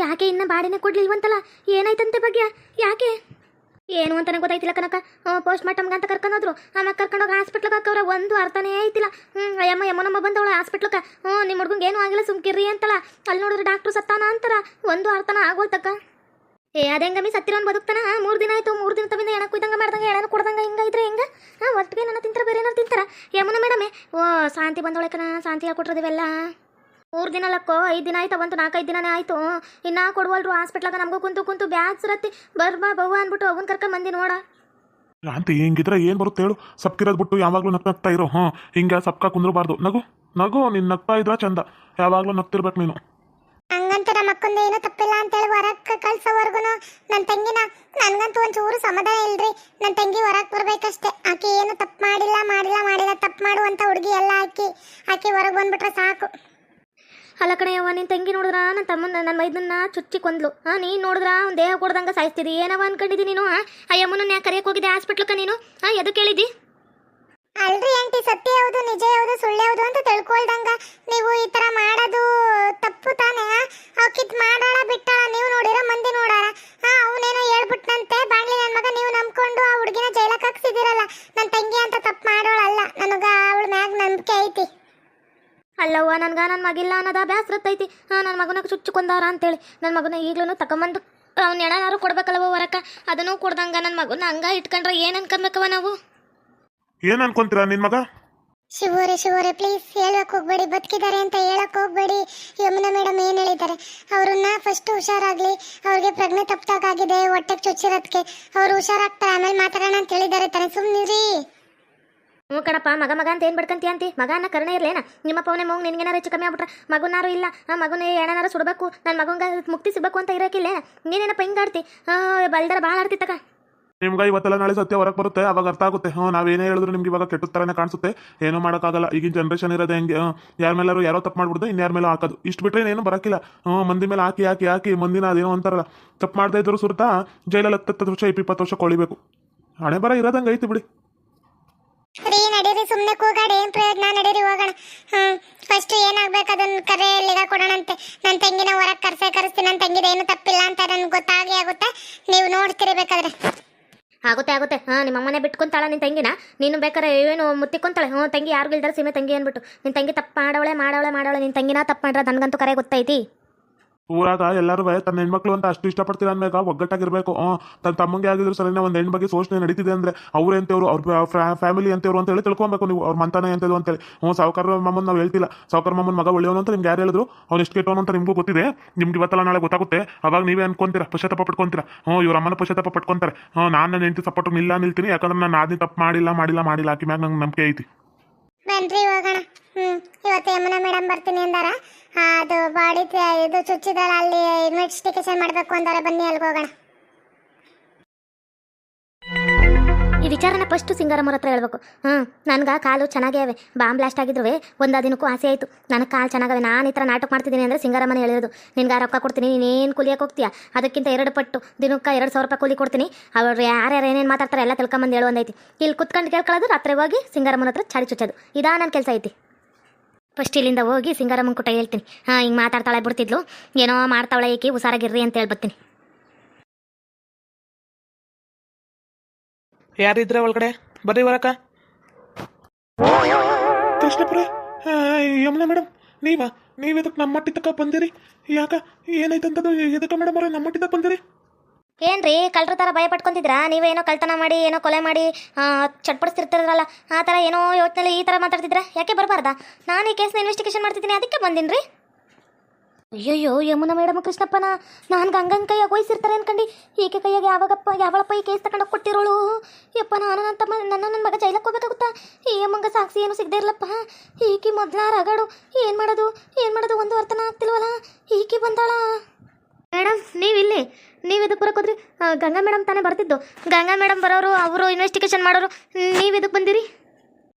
ಯಾಕೆ ಇನ್ನ ಬಾಡಿನ ಕೊಡ್ಲಿಲ್ವಂತಲ್ಲ? ಏನಾಯ್ತಂತೆ ಬಗ್ಗೆ ಯಾಕೆ? ಏನು ಅಂತಾನೆ ಗೊತ್ತಾಯ್ತಿಲ್ಲ ಕನಕ ಪೋಸ್ಟ್ ಮಾರ್ಟಮ್ಗೆ ಅಂತ ಕರ್ಕೊಂಡೋದ್ರು. ಆಮೇಲೆ ಕರ್ಕೊಂಡೋಗಿ ಹಾಸ್ಪಿಟ್ಲಿಗೆ ಹಾಕವ್ರ, ಒಂದು ಅರ್ಥನೇ ಐತಿಲ್ಲ ಹ್ಞೂ ಅಯ್ಯಮ್ಮ ಯಮ್ಮನಮ್ಮ ಬಂದವಳ ಹಾಸ್ಪಿಟ್ಲ್ಗೆ ಹ್ಞೂ ನಿಮ್ಮ ಹುಡ್ಗಂಗೆ ಏನೂ ಆಗಿಲ್ಲ ಸುಮ್ಕಿರ್ರಿ ಅಂತಲ್ಲ. ಅಲ್ಲಿ ನೋಡಿದ್ರೆ ಡಾಕ್ಟ್ರು ಸತ್ತಾನ ಅಂತಾರ. ಒಂದು ಅರ್ಥನ ಆಗೋಲ್ತಕ್ಕ ಏ ಅದೇಂಗಮ್ಮಿ ಸತ್ತಿರೋನ್ ಬದುಕ್ತಾನ? ಮೂರು ದಿನ ಆಯ್ತು, ಮೂರು ದಿನ ತವಿಂದ ಎಣ ಕುಯ್ದಂಗ ಮಾಡ್ದಂಗ ಎಣನ ಕೊಡ್ದಂಗ ಹಿಂಗ ಇದ್ರೆ ಹೆಂಗ? ಹಾಂ ಒಟ್ಟಿಗೆ ನನ್ನ ತಿಂತಾರ, ಬೇರೆ ಏನಾರು ತಿಂತಾರ? ಯಮುನ ಮೇಡಮೆ ಓ, ಶಾಂತಿ ಬಂದೊಳಕನ ಶಾಂತಿ ಶಾಂತಿ ಹೇಳ್ಕೊಟ್ರದಿವೆಲ್ಲ ಮೂರು ದಿನ ಲಕ್ಕೋ, ಐದು ದಿನ ಆಯ್ತು ಬಂತು ನಾಲ್ಕೈದು ದಿನನೇ ಆಯ್ತು. ಇನ್ನ ಕೊಡುವಲ್ರು ಹಾಸ್ಪಿಟ್ಲಾಗ ನಮಗೂ ಕುಂತು ಕುಂತು ಬ್ಯಾಸ್ರತ್ತಿ ಬರ್ಬಾ ಬವ್ವ ಅಂದ್ಬಿಟ್ಟು ಅವನ್ ಕರ್ಕೊಂಡ್ ಬಂದಿ ನೋಡ. ಶಾಂತಿ, ಹಿಂಗಿದ್ರೆ ಏನು ಬರುತ್ತೆ ಹೇಳು? ಸಪ್ಕಿರೋದು ಬಿಟ್ಟು ಯಾವಾಗಲೂ ನಕ್ ನಗ್ತಾ ಇರೋ ಹಾಂ ಹಿಂಗೆ ಸಪ್ಕ ಕುಂದ್ರಬಾರ್ದು. ನಗು ನಗು, ನೀನು ನಗ್ತಾ ಇದ್ರ ಚಂದ. ಯಾವಾಗಲೂ ನಗ್ತಿರ್ಬೇಕು ನೀನು. ಹಂಗಂತ ನಮ್ಮ ಅಕ್ಕಂದು ಏನೂ ತಪ್ಪಿಲ್ಲ ಅಂತೇಳಿ ಹೊರಕ್ಕೆ ಕಳ್ಸೋವರ್ಗುನು ನನ್ನ ತಂಗಿನ ನನ್ಗಂತೂ ಒಂಚೂರು ಸಮಾಧಾನ ಇಲ್ರಿ. ನನ್ನ ತಂಗಿ ಹೊರಗೆ ಬರ್ಬೇಕಷ್ಟೇ. ಆಕೆ ಏನು ತಪ್ಪು ಮಾಡಿಲ್ಲ ಮಾಡಿಲ್ಲ ಮಾಡಿಲ್ಲ ತಪ್ಪು ಮಾಡುವಂಥ ಹುಡುಗಿ ಎಲ್ಲ ಆಕಿ. ಆಕೆ ಹೊರಗೆ ಬಂದ್ಬಿಟ್ರೆ ಸಾಕು. ಅಲ್ಲ ಅವ್ವ ನಿನ್ನ ತಂಗಿ ನೋಡಿದ್ರ? ನನ್ನ ತಮ್ಮನ ನನ್ನ ಮೈದನ್ನ ಚುಚ್ಚಿ ಕೊಂದ್ಲು. ಹಾ ನೀನು ನೋಡಿದ್ರ? ಅವ್ನು ದೇಹ ಕೊಡ್ದಂಗ ಸಾಯಿಸ್ತಿದಿ. ಏನವ ಅನ್ಕೊಂಡಿದಿ ನೀನು ಹಾ ಆ ಯಮ್ಮನ ಯಾಕೆ ಕರೆಯಕ್ಕೆ ಹೋಗಿದ್ದೆ ಹಾಸ್ಪಿಟ್ಲಕ್ಕ ನೀನು? ಹಾ ಎದು ಕೇಳಿದಿ ಅಲ್ರಿ ಆಂಟಿ ಸತ್ಯ ಯಾವುದು ನಿಜ ಯಾವುದು ಸುಳ್ಳು ಯಾವುದು ಅಂತ ತಿಳ್ಕೊಳ್ದಂಗ. ನೀವು ಈ ತರ ಮಾಡೋದು ತಪ್ಪು ತಾನೇ? ಅವಕಿದ್ ಮಾಡಾಳ ಬಿಟ್ಟಾಳ ನೀವು ನೋಡಿರ ಮಂದಿ ನೋಡಾರ ಹಾ ಅವನೇನೋ ಹೇಳ್ಬಿಟ್ನಂತೆ. ಬಾಣ್ಲಿ ನನ್ನ ಮಗ ನೀವು ನಂಬ್ಕೊಂಡು ಆ ಹುಡುಗಿನ ಜೈಲಕ್ಕೆ ಹಾಕ್ಸಿದಿರಲ್ಲ ನನ್ನ ತಂಗಿ ಅಂತ ತಪ್ಪು ಮಾಡೋಳಲ್ಲ. ನನಗ ಅವಳ ಮ್ಯಾಗ ನಂಬಿಕೆ ಐತಿ. ಅಲ್ಲವ್ವ ನನ್ಗ ನನ್ನ ಮಗಿಲ್ಲ ಅನ್ನೋದ ಬ್ಯಾಸ್ರತ್ತೈತಿ ಹಾ ನನ್ನ ಮಗನ ಚುಚ್ಚುಕೊಂಡಾರ ಅಂತೇಳಿ. ನನ್ನ ಮಗನ ಈಗ್ಲೂ ತಕೊಂಬಂದು ಅವ್ನ ಎಣನಾರು ಕೊಡ್ಬೇಕಲ್ಲವ ಹೊರಕ ಅದನ್ನು ಕೊಡ್ದಂಗ ನನ್ನ ಮಗನ ಹಂಗ ಇಟ್ಕೊಂಡ್ರೆ ಏನ್ ಅನ್ಕೊಬೇಕವ ನಾವು? ಏನು ಅನ್ಕೊಂತೀರಾ ನಿನ್ನ ಮಗ? ಶಿವರೇ ಶಿವರೇ ಪ್ಲೀಸ್ ಹೇಳಕ್ ಹೋಗ್ಬೇಡಿ, ಬದುಕಿದ್ದಾರೆ ಅಂತ ಹೇಳಕ್ ಹೋಗ್ಬೇಡಿ. ಯಮುನಾ ಮೇಡಮ್ ಏನು ಹೇಳಿದ್ದಾರೆ? ಅವ್ರನ್ನ ಫಸ್ಟ್ ಹುಷಾರಾಗ್ಲಿ, ಅವ್ರಿಗೆ ಪ್ರಜ್ಞೆ ತಪ್ಪಾಗಿದೆ ಹೊಟ್ಟೆಗೆ ಚುಚ್ಚಿರೋದಕ್ಕೆ ಅವ್ರು ಹುಷಾರಾಗ್ತಾರೆ, ಆಮೇಲೆ ಮಾತಾಡೋಣ ಅಂತ ಹೇಳಿದ್ದಾರೆ ತಾನೆ. ಸುಮ್ಮನಿರಿ ಹ್ಞೂ ಕಣಪ್ಪ, ಮಗ ಮಗ ಅಂತ ಏನು ಬಿಡ್ಕಂತಿ ಅಂತಿ? ಮಗ ಅನ್ನ ಕರ್ಣೆ ಇರಲೇನ? ನಿಮ್ಮಪ್ಪ ಅವನೇ ಮಗು ನಿನ್ಗೇನಾರು ಹೆಚ್ಚು ಕಮ್ಮಿ ಆಗ್ಬಿಟ್ರೆ? ಮಗುನಾರು ಇಲ್ಲ. ಆ, ಮಗುನ ಏನಾರು ಸುಡಬೇಕು. ನನ್ನ ಮಗಂಗ ಮುಕ್ತಿ ಸಿಗಬೇಕು ಅಂತ ಇರೋಕ್ಕಿಲ್ಲ ನೀನೇನಪ್ಪ ಹಿಂಗಾಡ್ತಿ? ಬಲ್ದಾರ ಭಾಳ ಆಡ್ತಿತ್ತಕ ನಿಮ್ಗೆ ಇವತ್ತೆಲ್ಲ ನಾಳೆ ಸತ್ಯ ಹೊರಗೆ ಬರುತ್ತೆ, ಅವಾಗ ಅರ್ಥ ಆಗುತ್ತೆ. ಹ್ಞೂ ನಾವೇನೇ ಹೇಳಿದ್ರು ನಿಮ್ಗೆ ಇವಾಗ ಕೆಟ್ಟ ಥರನೇ ಕಾಣಿಸುತ್ತೆ. ಏನೂ ಮಾಡೋಕ್ಕಾಗಲ್ಲ. ಈಗಿನ ಜನ್ರೇಷನ್ ಇರೋದು ಹೆಂಗೆ ಯಾರ ಮೇಲಾರು ಯಾರೋ ತಪ್ಪು ಮಾಡ್ಬಿಡ್ದು ಇನ್ಯಾರ ಮೇಲೆ ಹಾಕೋದು. ಇಷ್ಟು ಬಿಟ್ಟರೆ ಏನು ಬರೋಕ್ಕಿಲ್ಲ. ಹ್ಞೂ ಮಂದಿ ಮೇಲೆ ಹಾಕಿ ಹಾಕಿ ಹಾಕಿ, ಮಂದಿನ ಅದೇನೋ ಅಂತಾರಲ್ಲ. ತಪ್ಪು ಮಾಡದೇ ಇದ್ರು ಸುರ್ತಾ ಜೈಲಲ್ಲಿ ಹತ್ತತ್ತು ವರ್ಷ, ಇಪ್ಪತ್ತು ವರ್ಷ ಕೊಳಿಬೇಕು. ಹಣೆ ಬರ ಇರೋದಂಗೆ ಐತಿ ಬಿಡಿ. ರೀ, ನಡೀರಿ ಸುಮ್ಮನೆ ಕೂಗಾಡಿ, ಏನ್ ಪ್ರಯೋಜನ? ನಡೀರಿ, ಹೋಗೋಣ. ಫಸ್ಟ್ ಏನಾಗ್ಬೇಕು ಅದನ್ನ ಕರೆ ಎಲ್ಲಿಗ ಕೊಡೋಣಂತೆ. ನನ್ನ ತಂಗಿನ ಹೊರಗೆ ಕರ್ಸೆ, ಕರೆಸ್ತೀನಿ. ನನ್ನ ತಂಗಿದ ಏನು ತಪ್ಪಿಲ್ಲ ಅಂತ ನನ್ಗೆ ಗೊತ್ತಾಗೇ ಆಗುತ್ತೆ. ನೀವು ನೋಡ್ತೀರಿ ಬೇಕಾದ್ರೆ ಆಗುತ್ತೆ ಆಗುತ್ತೆ. ಹಾಂ, ನಿಮ್ಮ ಅಮ್ಮನೆ ಬಿಟ್ಕೊಂತಾಳ ನಿನ್ನ ತಂಗಿನ. ನೀನು ಬೇಕಾರೆ ಏನು ಮುತ್ತಿಕೊಂತಾಳೆ ಹ್ಞೂ, ತಂಗಿ ಯಾರಿಗೂ ಇಲ್ದಾರೆ ಸೀಮೆ ತಂಗಿ ಅಂದ್ಬಿಟ್ಟು. ನಿನ್ನ ತಂಗಿ ತಪ್ಪು ಮಾಡವಳೆ ಮಾಡವಳೆ. ಮಾಡೋಳೆ ನಿನ್ನ ತಂಗಿನ ತಪ್ಪು ಮಾಡ್ರೆ ನನಗಂತೂ ಕರೆ ಗೊತ್ತೈತಿ. ಊರಾಗ ಎಲ್ಲರೂ ತನ್ನ ಹೆಣ್ಮಕ್ಳು ಅಂತ ಅಷ್ಟು ಇಷ್ಟಪಡ್ತೀರ ಅಂದಾಗ ಒಗ್ಗಟ್ಟಾಗಿರ್ಬೇಕು. ಹ್ಞೂ ತನ್ನ ತಮ್ಮಂಗೆ ಆಗಿದ್ರು ಸರಿ ಒಂದು ಹೆಣ್ಣು ಬಗ್ಗೆ ಶೋಷಣೆ ನಡೀತಿದೆ ಅಂದರೆ ಅವ್ರು ಎಂತವ್ರು, ಅವ್ರ ಫ್ಯಾಮಿಲಿ ಅಂತವ್ರು ಅಂತ ಹೇಳಿ ತಿಳ್ಕೊಬೇಕು ನೀವು. ಅವ್ರ ಮಂತಾನೆ ಅಂತೇಳು ಅಂತೇಳಿ ಹ್ಞೂ ಸಾವುಕಾರ ಮಮ್ಮನ್ ನಾವು ಹೇಳ್ತಿಲ್ಲ. ಸಾವುಕಾರ ಮಮ್ಮನ ಮಗ ಒಳ್ಳೆಯವನು ಅಂತ ನಿಮ್ಗೆ ಯಾರು ಹೇಳಿದ್ರು? ಅವ್ನು ಎಷ್ಟು ಕೆಟ್ಟವನು ಅಂತ ನಿಮಗೂ ಗೊತ್ತಿದೆ. ನಿಮ್ಗೆ ಇವತ್ತಲ್ಲ ನಾಳೆ ಗೊತ್ತಾಗುತ್ತೆ. ಅವಾಗ ನೀವೇ ಅನ್ಕೊಂತೀರಾ, ಪಶ್ಚಾತ್ತಾಪ ಪಟ್ಕೊಂತೀರಾ. ಹ್ಞೂ ಇವ್ರ ಅಮ್ಮನ ಪಶ್ಚಾತ್ತಾಪ ಪಟ್ಕೊಂತಾರೆ. ಹ್ಞೂ ನಾನು ನನ್ನ ಹೆಂಡತಿ ಸಪೋರ್ಟ್ ಇಲ್ಲ ನಿಲ್ತೀನಿ. ಯಾಕಂದ್ರೆ ನಾನು ಆದ್ನಿ ತಪ್ಪು ಮಾಡಿಲ್ಲ ಮಾಡಿಲ್ಲ ಮಾಡಿಲ್ಲ. ಆಕಿ ಮ್ಯಾಗ ನಂಗೆ ನಂಬಿಕೆ ಐತಿ. ಬನ್ರಿ ಹೋಗೋಣ ಹ್ಮ್, ಇವತ್ತು ಯಮುನಾ ಮೇಡಮ್ ಬರ್ತೀನಿ ಅಂದಾರ. ಅದು ಬಾಡಿ ಇದು ಚುಚ್ಚಿದಾಳ ಅಲ್ಲಿ ಇನ್ವೆಸ್ಟಿಗೇಷನ್ ಮಾಡಬೇಕು ಅಂದಾರ. ಬನ್ನಿ ಅಲ್ಲಿಗೆ ಹೋಗೋಣ. ವಿಚಾರನ ಫಸ್ಟ್ ಸಿಂಗಾರಮ್ಮರ ಹತ್ರ ಹೇಳ್ಬೇಕು. ಹ್ಞೂ ನನ್ಗೆ ಕಾಲು ಚೆನ್ನಾಗೇ ಅವೆ ಬಾಂಬ್ ಬ್ಲಾಸ್ಟ್ ಆಗಿದ್ರು ಒಂದು ದಿನಕ್ಕೂ ಆಸೆ ಆಯಿತು. ನನಗೆ ಕಾಲು ಚೆನ್ನಾಗವೆ, ನಾನು ಈ ಥರ ನಾಟಕ ಮಾಡ್ತಿದ್ದೀನಿ ಅಂದರೆ ಸಿಂಗಾರಮ್ಮನ ಹೇಳಿರೋದು. ನಿನ್ಗೆ ರೊಕ್ಕ ಕೊಡ್ತೀನಿ, ನೀನೇನು ಕೂಲಿಯಕ್ಕೆ ಹೋಗ್ತೀಯಾ? ಅದಕ್ಕಿಂತ ಎರಡು ಪಟ್ಟು, ದಿನಕ್ಕೆ ಎರಡು ಸಾವಿರ ರೂಪಾಯಿ ಕೂಲಿ ಕೊಡ್ತೀನಿ. ಅವ್ರು ಯಾರ್ಯಾರು ಏನೇನು ಮಾತಾಡ್ತಾರೆ ಎಲ್ಲ ತಿಳ್ಕೊಂಬಂದು ಹೇಳು ಒಂದೈತಿ. ಇಲ್ಲಿ ಕುತ್ಕೊಂಡು ಕೇಳ್ಕೊಳ್ಳೋದು, ರಾತ್ರಿ ಹೋಗಿ ಸಿಂಗಾರಮ್ಮನ ಹತ್ರ ಚಾಡಿ ಚುಚ್ಚೋದು. ಇದಾ ನನ್ನ ಕೆಲಸ ಐತಿ. ಫಸ್ಟ್ ಇಲ್ಲಿಂದ ಹೋಗಿ ಸಿಂಗಾರಮ್ಮನ ಕೂಟ ಹೇಳ್ತೀನಿ. ಹಾಂ, ಹಿಂಗೆ ಮಾತಾಡ್ತಾಳೆ ಬಿಡ್ತಿದ್ಲು. ಏನೋ ಮಾಡ್ತಾಳೆ ಏಕೆ ಹುಷಾರಾಗಿರ್ರಿ ಅಂತ ಹೇಳ್ಬತ್ತೀನಿ. ಯಾರಿದ್ರೆ ಒಳಗಡೆ? ಬರ್ರಿ ಹೊರಕ ಕೃಷ್ಣಪುರ ಯಮುನಾ ಮೇಡಮ್ ನೀವಾ? ನೀವು ಇದಕ್ಕೆ ನಮ್ಮ ಮಟ್ಟಿ ತಕ ಬಂದಿರಿ? ಯಾಕ? ಏನಾಯ್ತಂತದು? ಎದಕ್ಕೆ ಮೇಡಮ್ ಅವ್ರೆ ನಮ್ಮ ಮಟ್ಟಿ ತಕ ಬಂದಿರಿ? ಏನ್ರಿ ಕಳ್ರ ಥರ ಭಯ ಪಟ್ಕೊಂತಿದ್ರಾ? ನೀವೇನೋ ಕಳ್ತನ ಮಾಡಿ, ಏನೋ ಕೊಲೆ ಮಾಡಿ ಚಟ್ಪಡಿಸ್ತಿರ್ತಾರಲ್ಲ ಆ ಥರ ಏನೋ ಯೋಚನೆ ಈ ಥರ ಮಾತಾಡ್ತಿದ್ರ? ಯಾಕೆ ಬರಬಾರ್ದಾ? ನಾನು ಈ ಕೇಸ್ನ ಇನ್ವೆಸ್ಟಿಗೇಷನ್ ಮಾಡ್ತಿದ್ದೀನಿ, ಅದಕ್ಕೆ ಬಂದಿನಿ ರೀ ಅಯ್ಯಯ್ಯೋ, ಯಮುನಾ ಮೇಡಮ್, ಕೃಷ್ಣಪ್ಪನ ನಾನು ಗಂಗನ ಕೈಯಾಗ ವಹಿಸಿರ್ತಾರೆ ಅನ್ಕಂಡು. ಈಕೆ ಕೈಯಾಗ ಯಾವಾಗಪ್ಪ, ಯಾವಳಪ್ಪ ಈ ಕೇಸ್ ತಗೊಂಡೋಗಿ ಕೊಟ್ಟಿರೋಳು? ಯಪ್ಪ, ನಾನು ನನ್ನ ತಮ್ಮ, ನನ್ನ ನನ್ನ ಮಗ ಜೈಲಕ್ಕೆ ಹೋಗ್ಬೇಕಾಗುತ್ತಾ? ಈ ಮಂಗ ಸಾಕ್ಷಿ ಏನು ಸಿಗದೆ ಇರಲಪ್ಪ. ಈಕಿ ಮೊದ್ಲ ರಗಡು. ಏನು ಮಾಡೋದು? ಏನು ಮಾಡೋದು ಒಂದು ಅರ್ಥನ ಆಗ್ತಿಲ್ವಲ್ಲ ಈಕಿ ಬಂದಾಳ? ಮೇಡಮ್ ನೀವಿಲ್ಲಿ. ನೀವು ಇದಕ್ಕೆ ಬರಕ್ಕೆ ಹೋದ್ರಿ ಗಂಗಾ ಮೇಡಮ್ ತಾನೇ ಬರ್ತಿದ್ದು. ಗಂಗಾ ಮೇಡಮ್ ಬರೋರು, ಅವರು ಇನ್ವೆಸ್ಟಿಗೇಷನ್ ಮಾಡೋರು ನೀವು ಇದಕ್ಕೆ ಬಂದಿರಿ?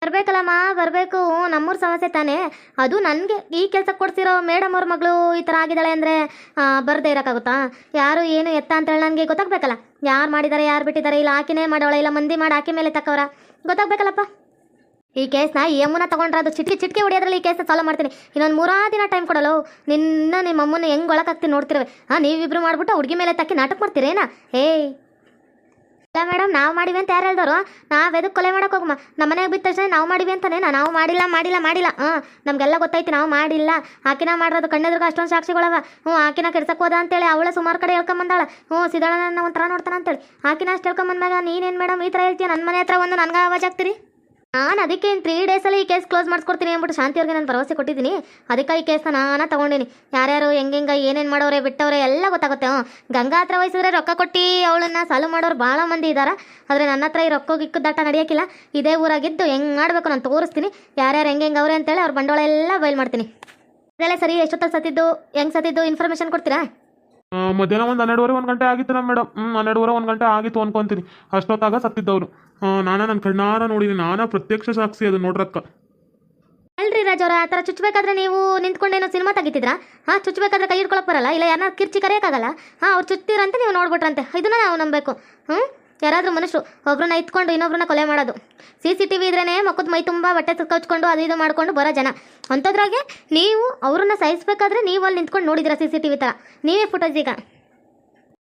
ಬರಬೇಕಲ್ಲಮ್ಮ ಬರಬೇಕು ನಮ್ಮೂರ ಸಮಸ್ಯೆ ತಾನೇ. ಅದು ನನಗೆ ಈ ಕೆಲಸ ಕೊಡ್ಸಿರೋ ಮೇಡಮ್ ಅವ್ರ ಮಗಳು ಈ ಥರ ಆಗಿದ್ದಾಳೆ ಅಂದರೆ ಬರದೇ ಇರೋಕ್ಕಾಗುತ್ತಾ? ಯಾರು ಏನು ಎತ್ತ ಅಂತೇಳಿ ನನಗೆ ಗೊತ್ತಾಗಬೇಕಲ್ಲ. ಯಾರು ಮಾಡಿದ್ದಾರೆ ಯಾರು ಬಿಟ್ಟಿದ್ದಾರೆ ಇಲ್ಲ ಆಕಿನೇ ಮಾಡೋಳ, ಇಲ್ಲ ಮಂದಿ ಮಾಡಿ ಆಕೆ ಮೇಲೆ ತಕ್ಕವರ. ಗೊತ್ತಾಗಬೇಕಲ್ಲಪ್ಪ? ಈ ಕೇಸ್ನ ಯಮುನ ತಗೊಂಡ್ರೆ ಅದು ಚಿಟ್ಕಿ ಚಿಟ್ಕಿ ಹೊಡಿಯೋದ್ರಲ್ಲಿ ಈ ಕೇಸ್ನ ಸಾಲ್ವ್ ಮಾಡ್ತೀನಿ. ಇನ್ನೊಂದು ಮೂರಾ ದಿನ ಟೈಮ್ ಕೊಡಲು. ನಿನ್ನ ನಿಮ್ಮ ಅಮ್ಮನ ಹೆಂಗೆ ಒಳಗಾಗ್ತೀನಿ ನೋಡ್ತಿರುವೆ. ಹಾಂ ನೀವಿಬ್ರು ಮಾಡ್ಬಿಟ್ಟು ಹುಡುಗಿ ಮೇಲೆ ತಕ್ಕಿ ನಾಟಕ ಮಾಡ್ತೀರೇನಾ? ಏಯ್! ಇಲ್ಲ ಮೇಡಮ್, ನಾವು ಮಾಡಿವಿ ಅಂತ ಯಾರು ಹೇಳ್ದವರು ನಾವು ಎದಕ್ಕೆ ಕೊಲೆ ಮಾಡಕ್ಕೆ ಹೋಗಮ್ಮ? ನಮ್ಮ ಮನೆಗೆ ಬಿದ್ದ ನಾವು ಮಾಡಿವಿ ಅಂತಾನೆ ನಾವು ಮಾಡಿಲ್ಲ ಮಾಡಿಲ್ಲ ಮಾಡಿಲ್ಲ. ಹಾಂ, ನಮಗೆಲ್ಲ ಗೊತ್ತೈತಿ, ನಾವು ಮಾಡಿಲ್ಲ. ಆಕಿನ ಮಾಡಿರೋದು ಕಣ್ಣೆದ್ರಿಗೆ ಅಷ್ಟೊಂದು ಸಾಕ್ಷಿಗಳವ. ಹ್ಞೂ, ಆಕಿನ ಕೆಡ್ಸಕ್ಕೆ ಹೋದ ಅಂತೇಳಿ ಅವಳ ಸುಮಾರು ಕಡೆ ಹೇಳ್ಕೊಂಬಂದಾಳ. ಹ್ಞೂ ಸಿದಾಳನ ಒಂಥರ ನೋಡ್ತಾನ ಅಂತೇಳಿ ಆಕಿನ ಅಷ್ಟು ಹೇಳ್ಕೊಂಬಂದಾಗ ನೀನೇನು ಮೇಡಮ್ ಈ ಥರ ಹೇಳ್ತೀಯ? ನನ್ನ ಮನೆ ಹತ್ರ ಒಂದು ನನಗೆ ಆವಾಜ್ ಆಗ್ತೀರಿ ನಾನು ಅದಕ್ಕೆ ತ್ರೀ ಡೇಸಲ್ಲಿ ಈ ಕೇಸ್ ಕ್ಲೋಸ್ ಮಾಡಿಸ್ಕೊಡ್ತೀನಿ ಅಂದ್ಬಿಟ್ಟು ಶಾಂತಿ ಅವ್ರಿಗೆ ನಾನು ಭರವಸೆ ಕೊಟ್ಟಿದ್ದೀನಿ. ಅದಕ್ಕೆ ಈ ಕೇಸ್ನ ನಾನು ತಗೊಂಡಿನಿ. ಯಾರ್ಯಾರು, ಹೆಂಗೆಂಗ, ಏನೇನು ಮಾಡೋರೆ, ಬಿಟ್ಟವ್ರೆ, ಎಲ್ಲ ಗೊತ್ತಾಗುತ್ತೆ. ಹ್ಞೂ ಗಂಗಾ ಹತ್ರ ವಹಿಸಿದ್ರೆ ರೊಕ್ಕ ಕೊಟ್ಟು ಅವಳನ್ನ ಸಾಲು ಮಾಡೋರು ಭಾಳ ಮಂದಿ ಇದ್ದಾರೆ ಆದರೆ ನನ್ನ ಹತ್ರ ಈ ರೊಕ್ಕ ಗಿಕ್ಕ ದಟ್ಟ ನಡೆಯೋಕ್ಕಿಲ್ಲ ಇದೇ ಊರಾಗಿದ್ದು ಹೆಂಗೆ ಮಾಡಬೇಕು ನಾನು ತೋರಿಸ್ತೀನಿ. ಯಾರ್ಯಾರು ಹೆಂಗೆ ಅವ್ರೆ ಅಂತೇಳಿ ಅವ್ರ ಬಂಡವಾಳ ಎಲ್ಲ ಬಯಲು ಮಾಡ್ತೀನಿ. ಅದೆಲ್ಲ ಸರಿ, ಎಷ್ಟೊತ್ತಲ್ಲಿ ಸತ್ತಿದ್ದು, ಹೆಂಗೆ ಸತ್ತಿದ್ದು ಇನ್ಫಾರ್ಮೇಷನ್ ಕೊಡ್ತೀರಾ? ಮಧ್ಯಾಹ್ನ ಒಂದು ಹನ್ನೆರಡುವರೆ, ಒಂದು ಗಂಟೆ ಆಗಿತ್ತು ನಮ್ಮ ಮೇಡಮ್ ಹ್ಞೂ ಹನ್ನೆರಡುವರೆ, ಒಂದು ಗಂಟೆ ಆಗಿತ್ತು ಅನ್ಕೊಂತೀನಿ. ಅಷ್ಟೊತ್ತಾಗ ಸತ್ತಿದ್ದವರು. ನಾನ ನನ್ನ ಕಣ್ಣಾರ ನೋಡಿದೀನಿ, ನಾನಾ ಪ್ರತ್ಯಕ್ಷ ಸಾಕ್ಷಿ ಅದು ನೋಡ್ರಕ್ಕ ಅಲ್ರಿ ರಾಜವ್ರ ಆ ಥರ ಚುಚ್ಚಬೇಕಾದ್ರೆ ನೀವು ನಿಂತ್ಕೊಂಡೇನೋ ಸಿನಿಮಾ ತೆಗಿತಿದ್ರಾ? ಹಾಂ ಚುಚ್ಚಬೇಕಾದ್ರೆ ಕೈ ಹಿಡ್ಕೊಳಕ್ ಬರಲ್ಲ? ಇಲ್ಲ ಯಾರನ್ನ ಕಿರ್ಚಿ ಕರೆಯೋಕ್ಕಾಗಲ್ಲ? ಹಾಂ, ಅವ್ರು ಚುಚ್ತಿರಂತೆ ನೀವು ನೋಡ್ಬಿಟ್ರಂತೆ. ಇದನ್ನ ನಾವು ನಂಬಬೇಕು. ಹ್ಞೂ ಯಾರಾದರೂ ಮನುಷ್ಯರು ಒಬ್ರನ್ನ ಇತ್ಕೊಂಡು ಇನ್ನೊಬ್ರನ್ನ ಕೊಲೆ ಮಾಡೋದು. ಸಿ ಸಿ ಟಿ ವಿ ಇದ್ರೇ ಮಕ್ಕದ ಮೈ ತುಂಬ ಬಟ್ಟೆ ಕಚ್ಕೊಂಡು ಅದು ಇದು ಮಾಡ್ಕೊಂಡು ಬರೋ ಜನ. ಅಂಥದ್ರಾಗೆ ನೀವು ಅವ್ರನ್ನ ಸಾಯಿಸ್ಬೇಕಾದ್ರೆ ನೀವು ಅಲ್ಲಿ ನಿಂತ್ಕೊಂಡು ನೋಡಿದಿರ ಸಿ ಸಿ ಟಿ ವಿ ಥರ ನೀವೇ ಫುಟೇಜ್ ಈಗ.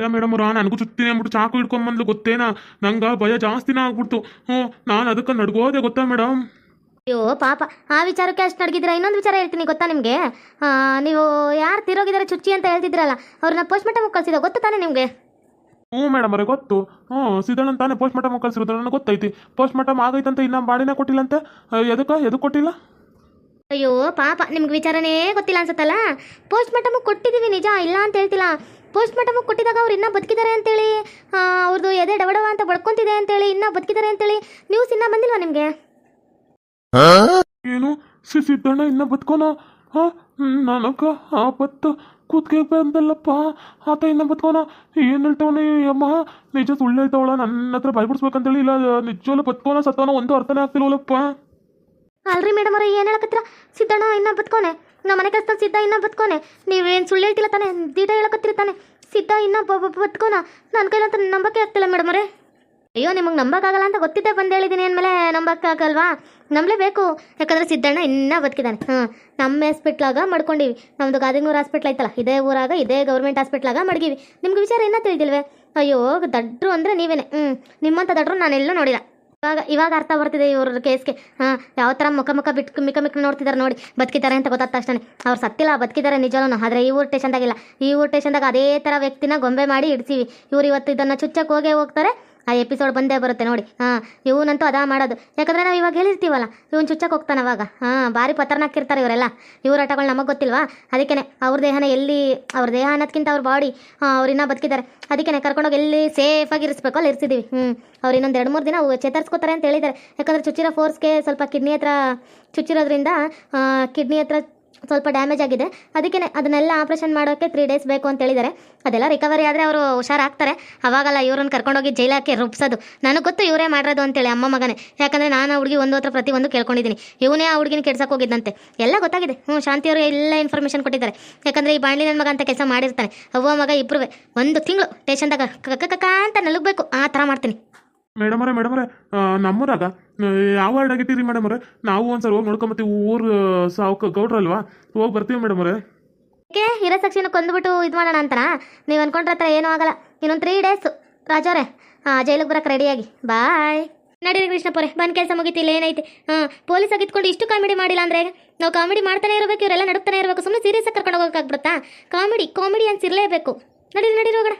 ಮೇಡಮ್ ಅವ್ರ ನನಗೂ ಚುತ್ತೀನಿ ಅಂದ್ಬಿಟ್ಟು ಚಾಕು ಹಿಡ್ಕೊಂಬಂದ್ಲು ಗೊತ್ತೇನಾ? ನಂಗೆ ಭಯ ಜಾಸ್ತಿನ ಆಗ್ಬಿಡ್ತು. ಹ್ಞೂ ನಾನು ಅದಕ್ಕೆ ನಡ್ಗೋದೆ ಗೊತ್ತಾ ಮೇಡಮ್? ಅಯ್ಯೋ ಪಾಪ. ಆ ವಿಚಾರಕ್ಕೆ ಅಷ್ಟು ನಡಗಿದ್ದೀರಾ? ಇನ್ನೊಂದು ವಿಚಾರ ಹೇಳ್ತೀನಿ ಗೊತ್ತಾ ನಿಮಗೆ? ನೀವು ಯಾರು ತಿರೋಗಿದ್ದಾರೆ ಚುಚ್ಚಿ ಅಂತ ಹೇಳ್ತಿದ್ರಲ್ಲ ಅವ್ರನ್ನ ಪೋಸ್ಟ್ ಮಾರ್ಟಮ್ ಕಳ್ಸಿದ ಗೊತ್ತು ತಾನೇ ನಿಮಗೆ? ಹ್ಞೂ ಮೇಡಮ್ ಅವರೇ ಗೊತ್ತು. ಹ್ಞೂ ಸಿದ್ದಣ್ಣ ತಾನೇ ಪೋಸ್ಟ್ ಮಾರ್ಟಮ್ ಕಳ್ಸಿರೋದು ನನಗೆ ಗೊತ್ತೈತಿ. ಪೋಸ್ಟ್ ಮಾರ್ಟಮ್ ಆಗೈತಂತ ಇನ್ನೂ ಬಾಡಿನೇ ಕೊಟ್ಟಿಲ್ಲಂತೆ. ಎದಕ್ಕೆ ಎದಕ್ಕೆ ಕೊಟ್ಟಿಲ್ಲ? ಅಯ್ಯೋ ಪಾಪ. ನಿಮ್ಗೆ ವಿಚಾರನೇ ಗೊತ್ತಿಲ್ಲ ಅನ್ಸುತ್ತಲ್ಲ? ಪೋಸ್ಟ್ ಮಾರ್ಟಮ್ ಕೊಟ್ಟಿದ್ದೀವಿ ನಿಜ ಇಲ್ಲ ಅಂತ ಹೇಳ್ತಿಲ್ಲ. ಪೋಸ್ಟ್ ಮಾರ್ಟಮ್ ಕೊಟ್ಟಿದಾಗ ಅವ್ರು ಇನ್ನೂ ಬದುಕಿದ್ದಾರೆ ಅಂತೇಳಿ ಅವ್ರದ್ದು ಎದೆ ಡವಡವ ಅಂತ ಬಡ್ಕೊಂತಿದೆ ಅಂತೇಳಿ ಇನ್ನೂ ಬದುಕಿದ್ದಾರೆ ಅಂತೇಳಿ ನ್ಯೂಸ್ ಇನ್ನೂ ಬಂದಿಲ್ವಾ ನಿಮಗೆ? ಏನು? ಸಿ ಸಿದ್ದಣ್ಣ ಇನ್ನ ಬದುಕೋನ? ಹಾಂ? ನನಗ ಆಪತ್ತು ಕೂತ್ಕೆ ಬಂದಲ್ಲಪ್ಪ. ಆತ ಇನ್ನ ಬದುಕೋನ? ಏನು ಹೇಳ್ತವನ ಅಮ್ಮ? ನಿಜ ಸುಳ್ಳು ಹೇಳ್ತಾವಳ? ನನ್ನ ಹತ್ರ ಭಯಪಡಿಸ್ಬೇಕಂತೇಳಿ ಇಲ್ಲ ನಿಜವಲ್ಲ ಬದುಕೋನ ಸತ್ತವನ ಒಂದು ಅರ್ಥನೇ ಆಗ್ತಿಲ್ವಲ್ಲಪ್ಪ. ಅಲ್ರಿ ಮೇಡಮ್ ಅವ್ರೆ ಏನು ಹೇಳಕತ್ತಿರ? ಸಿದ್ದಣ್ಣ ಇನ್ನ ಬದುಕೋನೆ? ನಮ್ಮ ಮನೆ ಕೆಲಸದಲ್ಲಿ ಸಿದ್ಧ ಇನ್ನೂ ಬದುಕೋನೆ. ನೀವೇನು ಸುಳ್ಳು ಹೇಳ್ತಿಲ್ಲ ತಾನೆ, ದೀಟ ಹೇಳಕತ್ತಿರ್ತಾನೆ ಸಿದ್ಧ ಇನ್ನೂ ಬದುಕೋನ. ನನ್ನ ಕೈಲಂತ ನಂಬಕ್ಕೆ ಆಗ್ತಿಲ್ಲ ಮೇಡಮರೇ ಅಯ್ಯೋ, ನಿಮಗೆ ನಂಬಕ್ಕಾಗಲ್ಲ ಅಂತ ಗೊತ್ತಿದ್ದೆ ಬಂದು ಹೇಳಿದ್ದೀನಿ ಅಂದಮೇಲೆ ನಂಬಕ್ಕಾಗಲ್ವಾ? ನಂಬಲೇಬೇಕು. ಯಾಕಂದ್ರೆ ಸಿದ್ದಣ್ಣ ಇನ್ನೂ ಬದುಕಿದ್ದಾನೆ. ಹಾಂ ನಮ್ಮ ಹಾಸ್ಪಿಟ್ಲಾಗ ಮಾಡ್ಕೊಂಡಿವಿ. ನಮ್ಮದು ಗಾದಿನೂರು ಹಾಸ್ಪಿಟ್ಲ್ ಐತಲ್ಲ ಇದೇ ಊರಾಗ, ಇದೇ ಗೌರ್ಮೆಂಟ್ ಹಾಸ್ಪಿಟ್ಲಾಗ ಮಡಗಿವಿ. ನಿಮ್ಗೆ ವಿಚಾರ ಇನ್ನೂ ತಿಳಿದಿಲ್ವೇ? ಅಯ್ಯೋ, ದಡ್ರು ಅಂದರೆ ನೀವೇನೆ. ಹ್ಞೂ ನಿಮ್ಮಂಥ ದಡ್ರು ನಾನೆಲ್ಲೂ ನೋಡಿಲ್ಲ. ಇವಾಗ ಇವಾಗ ಅರ್ಥ ಬರ್ತಿದೆ ಇವ್ರ ಕೇಸ್ಗೆ ಹಾಂ, ಯಾವ ಥರ ಮುಖ ಮುಖ ಬಿಟ್ಟು ಮಿಕ್ಕ ಮಿಕ್ಕ ನೋಡ್ತಿದ್ದಾರೆ ನೋಡಿ. ಬದುಕಿದ್ದಾರೆ ಅಂತ ಗೊತ್ತಾದ ತಕ್ಷಣ ಅವ್ರು ಸತ್ತಿಲ್ಲ ಬದುಕಿದ್ದಾರೆ ನಿಜವೂ ಆದರೆ ಈ ಊರು ಸ್ಟೇಷನ್ದಾಗಿಲ್ಲ ಈ ಊರು ಸ್ಟೇಷನ್ದಾಗ ಅದೇ ಥರ ವ್ಯಕ್ತಿನ ಗೊಂಬೆ ಮಾಡಿ ಇಡ್ತೀವಿ. ಇವ್ರು ಇವತ್ತು ಇದನ್ನು ಚುಚ್ಚಕ್ಕೆ ಹೋಗೇ ಹೋಗ್ತಾರೆ. ಆ ಎಪಿಸೋಡ್ ಬಂದೇ ಬರುತ್ತೆ ನೋಡಿ. ಹಾಂ, ಇವನಂತೂ ಅದಾ ಮಾಡೋದು. ಯಾಕಂದ್ರೆ ನಾವು ಇವಾಗ ಹೇಳಿರ್ತೀವಲ್ಲ, ಇವನು ಚುಚ್ಚಕ್ಕೆ ಹೋಗ್ತಾನೆ ಅವಾಗ. ಹಾಂ, ಭಾರಿ ಪತರ್ನಾಕಿರ್ತಾರೆ ಇವರೆಲ್ಲ. ಇವ್ರ ಆಟಗಳು ನಮಗೆ ಗೊತ್ತಿಲ್ವಾ? ಅದಕ್ಕೇ ಅವ್ರ ದೇಹನ ಎಲ್ಲಿ, ಅವ್ರ ದೇಹ ಅನ್ನೋದಕ್ಕಿಂತ ಅವ್ರ ಬಾಡಿ ಅವ್ರಿನ್ನ ಬದುಕಿದ್ದಾರೆ. ಅದಕ್ಕೇ ಕರ್ಕೊಂಡೋಗಿ ಎಲ್ಲಿ ಸೇಫಾಗಿ ಇರಿಸ್ಬೇಕು, ಅಲ್ಲಿ ಇರಿಸಿದ್ದೀವಿ ಹ್ಞೂ ಅವ್ರು ಇನ್ನೊಂದು ಎರಡು ಮೂರು ದಿನ ಚೇತರಿಸ್ಕೋತಾರೆ ಅಂತ ಹೇಳಿದ್ದಾರೆ. ಯಾಕಂದ್ರೆ ಚುಚ್ಚಿರೋ ಫೋರ್ಸ್ಗೆ ಸ್ವಲ್ಪ ಕಿಡ್ನಿ ಹತ್ರ ಚುಚ್ಚಿರೋದ್ರಿಂದ ಕಿಡ್ನಿ ಹತ್ರ ಸ್ವಲ್ಪ ಡ್ಯಾಮೇಜ್ ಆಗಿದೆ. ಅದಕ್ಕೆ ಅದನ್ನೆಲ್ಲ ಆಪ್ರೇಷನ್ ಮಾಡೋಕ್ಕೆ ತ್ರೀ ಡೇಸ್ ಬೇಕು ಅಂತ ಹೇಳಿದ್ದಾರೆ. ಅದೆಲ್ಲ ರಿಕವರಿ ಆದರೆ ಅವರು ಹುಷಾರಾಗ್ತಾರೆ. ಅವಾಗಲ್ಲ ಇವ್ರನ್ನ ಕರ್ಕೊಂಡೋಗಿ ಜೈಲಕ್ಕೆ ರುಬ್ಸೋದು. ನನಗೆ ಗೊತ್ತು ಇವರೇ ಮಾಡಿರೋದು ಅಂತೇಳಿ ಅಮ್ಮ ಮಗನೇ. ಯಾಕಂದರೆ ನಾನು ಆ ಹುಡುಗಿ ಒಂದು ಹತ್ರ ಪ್ರತಿಯೊಂದು ಕೇಳ್ಕೊಂಡಿದ್ದೀನಿ. ಇವನೇ ಆ ಹುಡುಗಿನ ಕೆಡ್ಸಕ್ಕೆ ಹೋಗಿದ್ದಂತೆ. ಎಲ್ಲ ಗೊತ್ತಾಗಿದೆ. ಹ್ಞೂ ಶಾಂತಿಯವರು ಎಲ್ಲ ಇನ್ಫಾರ್ಮೇಷನ್ ಕೊಟ್ಟಿದ್ದಾರೆ. ಯಾಕಂದರೆ ಈ ಬಾಣಲಿ ನನ್ನ ಮಗ ಅಂತ ಕೆಲಸ ಮಾಡಿರ್ತಾನೆ. ಅವ್ವ ಮಗ ಇಬ್ಬರು ಒಂದು ತಿಂಗಳು ಸ್ಟೇಷನ್ದಾಗ ಕಕ್ಕ ಕಕ್ಕ ಅಂತ ನಲುಗಬೇಕು. ಆ ಥರ ಮಾಡ್ತೀನಿ. ಮೇಡಮ್ ಅವರೇ ಮೇಡಮ್ ಅವರೇ ನಮ್ಮೂರಾಗ ಯಾವ ವಾರ್ಡ್ ಆಗಿಟ್ಟಿರಿ ಮೇಡಮ್ ಅವರೇ? ನಾವು ಒಂದ್ಸಲ ಹೋಗಿ ನೋಡ್ಕೊಂಬತ್ತೀವಿ ಊರು ಸಾವು ಗೌಡ್ರಲ್ವಾ? ಹೋಗಿ ಬರ್ತೀವಿ ಮೇಡಮ್ ಅವರೇ. ಏಕೆ ಹಿರೋ ಸೆಕ್ಷನ್ ಕೊಂದ್ಬಿಟ್ಟು ಇದು ಮಾಡೋಣ ಅಂತಾರ ನೀವು ಅನ್ಕೊಂಡ್ರೆ ಹತ್ರ ಏನೂ ಆಗಲ್ಲ. ಇನ್ನೊಂದು ತ್ರೀ ಡೇಸ್ ರಾಜವ್ರೆ ಜೈಲಿಗೆ ಬರಕ್ಕೆ ರೆಡಿಯಾಗಿ ಬಾಯ್ ನಡೀರಿ ಕೃಷ್ಣಪ್ಪರೆ ಬಂದು ಕೆಲಸ ಮುಗಿತಿಲ್ಲ ಏನೈತೆ? ಹಾಂ ಪೊಲೀಸ್ ಆಗಿತ್ಕೊಂಡು ಇಷ್ಟು ಕಾಮಿಡಿ ಮಾಡಿಲ್ಲ ಅಂದರೆ ನಾವು ಕಾಮಿಡಿ ಮಾಡ್ತಾನೆ ಇರಬೇಕು, ಇವರೆಲ್ಲ ನಡುಕ್ತಾನೆ ಇರಬೇಕು ಸುಮ್ಮನೆ ಸೀರಿಯಸ್ ಕರ್ಕೊಂಡು ಹೋಗೋಕ್ಕಾಗ್ಬಿಡುತ್ತಾ ಕಾಮಿಡಿ ಕಾಮಿಡಿ ಇರಲೇಬೇಕು. ನಡೀರಿ ನಡೀರಿ ಹೋಗೋಣ.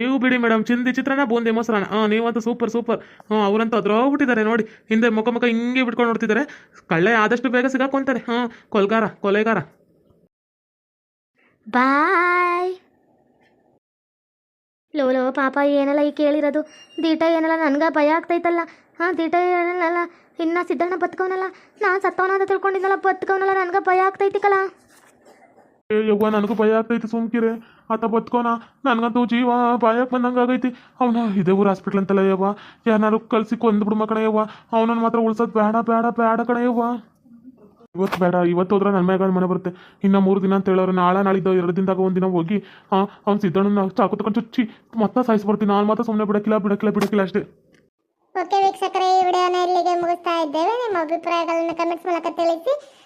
ನೀವು ಬಿಡಿ ಮೇಡಮ್, ಚಿಂದಿ ಚಿತ್ರನ ಬೂಂದಿ ಮೊಸರನ್ನ. ಹಾಂ, ನೀವಂತೂ ಸೂಪರ್ ಸೂಪರ್ ಹಾಂ, ಅವರಂತೂ ಅದ್ರೋಗ್ಬಿಟ್ಟಿದ್ದಾರೆ ನೋಡಿ. ಹಿಂದೆ ಮುಖ ಮುಖ ಹಿಂಗೆ ಬಿಟ್ಕೊಂಡು ನೋಡ್ತಿದ್ದಾರೆ. ಕಳ್ಳೆ ಆದಷ್ಟು ಬೇಗ ಸಿಗಾಕೊಂತಾರೆ. ಹಾಂ, ಕೊಲ್ಗಾರ, ಕೊಲೆಗಾರ. ಬಾಯ್. ಲೋ ಲೋ ಪಾಪ, ಏನಲ್ಲ ಈ ಕೇಳಿರೋದು? ದೀಟ ಏನಲ್ಲ ನನ್ಗೆ ಭಯ ಆಗ್ತೈತಲ್ಲ? ಹಾಂ, ದೀಟ ಏನಲ್ಲ? ಇನ್ನ ಸಿದ್ದಣ್ಣ ಬತ್ಕೋನಲ್ಲ ನಾನು ಸತ್ತವನ ಅಂತ ತಿಳ್ಕೊಂಡಿದ್ದಲ್ಲ, ಬದುಕವನಲ್ಲ, ನನ್ಗೆ ಭಯ ಆಗ್ತೈತಿಕಲ್ಲ ಏ, ಯವ್ವ, ನನಗೂ ಭಯ ಆಗ್ತೈತಿ ಸುಮ್ಕಿರೆ. ಆತ ಬದ್ಕೋನ? ನನಗಂತೂ ಜೀವ ಭಯಕ್ಕೆ ಬಂದಂಗೆ ಆಗೈತಿ. ಅವನ, ಇದೇ ಊರು ಹಾಸ್ಪಿಟ್ಲ್ ಅಂತಲ್ಲ ಯವ್ವ. ಯಾರು ಕಳ್ಸಿ ಕೊಂದ್ಬಿಡು ಕಣ ಯವ್ವ. ಅವನನ್ನು ಮಾತ್ರ ಉಳ್ಸೋದು ಬೇಡ ಬೇಡ ಬೇಡ ಕಣ ಯವ್ವ. ಇವತ್ತು ಬೇಡ, ಇವತ್ತು ಹೋದ್ರೆ ನನ್ನ ಮ್ಯಾಗ ಮನೆ ಬರುತ್ತೆ. ಇನ್ನು ಮೂರು ದಿನ ಅಂತ ಹೇಳೋರು, ನಾಳೆ, ನಾಳಿದ್ದು ಎರಡು ದಿನದಾಗ ಒಂದು ದಿನ ಹೋಗಿ ಹಾಂ ಅವ್ನು ಸಿದ್ದಣ್ಣನ ಚಾಕು ತಗೊಂಡು ಚುಚ್ಚಿ ಮತ್ತೆ ಸಾಯಿಸ್ಬರ್ತೀನಿ. ನಾನು ಮಾತ್ರ ಸುಮ್ಮನೆ ಬಿಡಕ್ಕಿಲ್ಲ ಬಿಡಕ್ಕಿಲ್ಲ ಬಿಡಕ್ಕಿಲ್ಲ ಅಷ್ಟೇ. ಓಕೆ ವೀಕ್ಷಕರೇ, ಈ ವಿಡಿಯೋನ ಇಲ್ಲಿಗೆ ಮುಗಿಸ್ತಾ ಇದ್ದೇವೆ. ನಿಮ್ಮ ಅಭಿಪ್ರಾಯಗಳನ್ನು ಕಮೆಂಟ್ಸ್ ಮೂಲಕ ತಿಳಿಸಿ.